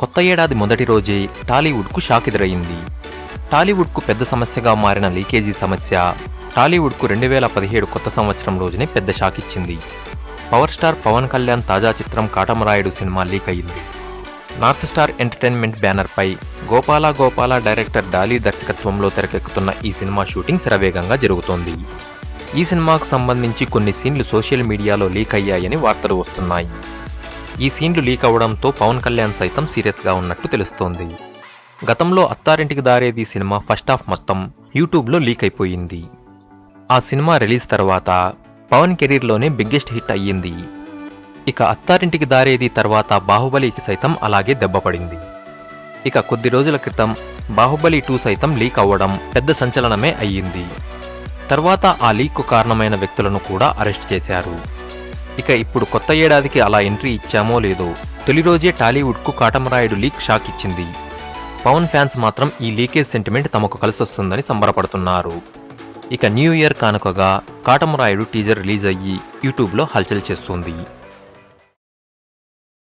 కొత్త ఏడాది మొదటి రోజే టాలీవుడ్కు షాక్ ఎదురయ్యింది టాలీవుడ్కు పెద్ద సమస్యగా మారిన లీకేజీ సమస్య టాలీవుడ్కు రెండు వేల పదిహేడు కొత్త సంవత్సరం రోజునే పెద్ద షాక్ ఇచ్చింది పవర్ స్టార్ పవన్ కళ్యాణ్ తాజా చిత్రం కాటమరాయుడు సినిమా లీక్ అయింది. నార్త్ స్టార్ ఎంటర్టైన్మెంట్ బ్యానర్పై గోపాల గోపాల డైరెక్టర్ డాలీ దర్శకత్వంలో తెరకెక్కుతున్న ఈ సినిమా షూటింగ్ శరవేగంగా జరుగుతోంది. ఈ సినిమాకు సంబంధించి కొన్ని సీన్లు సోషల్ మీడియాలో లీక్ అయ్యాయని వార్తలు వస్తున్నాయి. ఈ సీన్లు లీక్ అవడంతో పవన్ కళ్యాణ్ సైతం సీరియస్గా ఉన్నట్టు తెలుస్తోంది. గతంలో Attarintiki Daredi cinema first half మొత్తం యూట్యూబ్లో లీక్ అయిపోయింది. ఆ సినిమా రిలీజ్ తర్వాత పవన్ కెరీర్లోనే బిగ్గెస్ట్ హిట్ అయ్యింది. ఇక అత్తారింటికి దారేది తర్వాత బాహుబలికి సైతం అలాగే దెబ్బపడింది ఇక కొద్ది రోజుల క్రితం బాహుబలి టూ సైతం లీక్ అవ్వడం పెద్ద సంచలనమే అయ్యింది. తర్వాత ఆ లీక్కు కారణమైన వ్యక్తులను కూడా అరెస్ట్ చేశారు. ఇక ఇప్పుడు కొత్త ఏడాదికి అలా ఎంట్రీ ఇచ్చామో లేదో తొలి రోజే టాలీవుడ్కు కాటమరాయుడు లీక్ షాక్ ఇచ్చింది. పవన్ ఫ్యాన్స్ మాత్రం ఈ లీకేజ్ సెంటిమెంట్ తమకు కలిసొస్తుందని సంబరపడుతున్నారు. ఇక న్యూ ఇయర్ కానుకగా కాటమరాయుడు టీజర్ రిలీజ్ అయ్యి యూట్యూబ్లో హల్చల్ చేస్తుంది.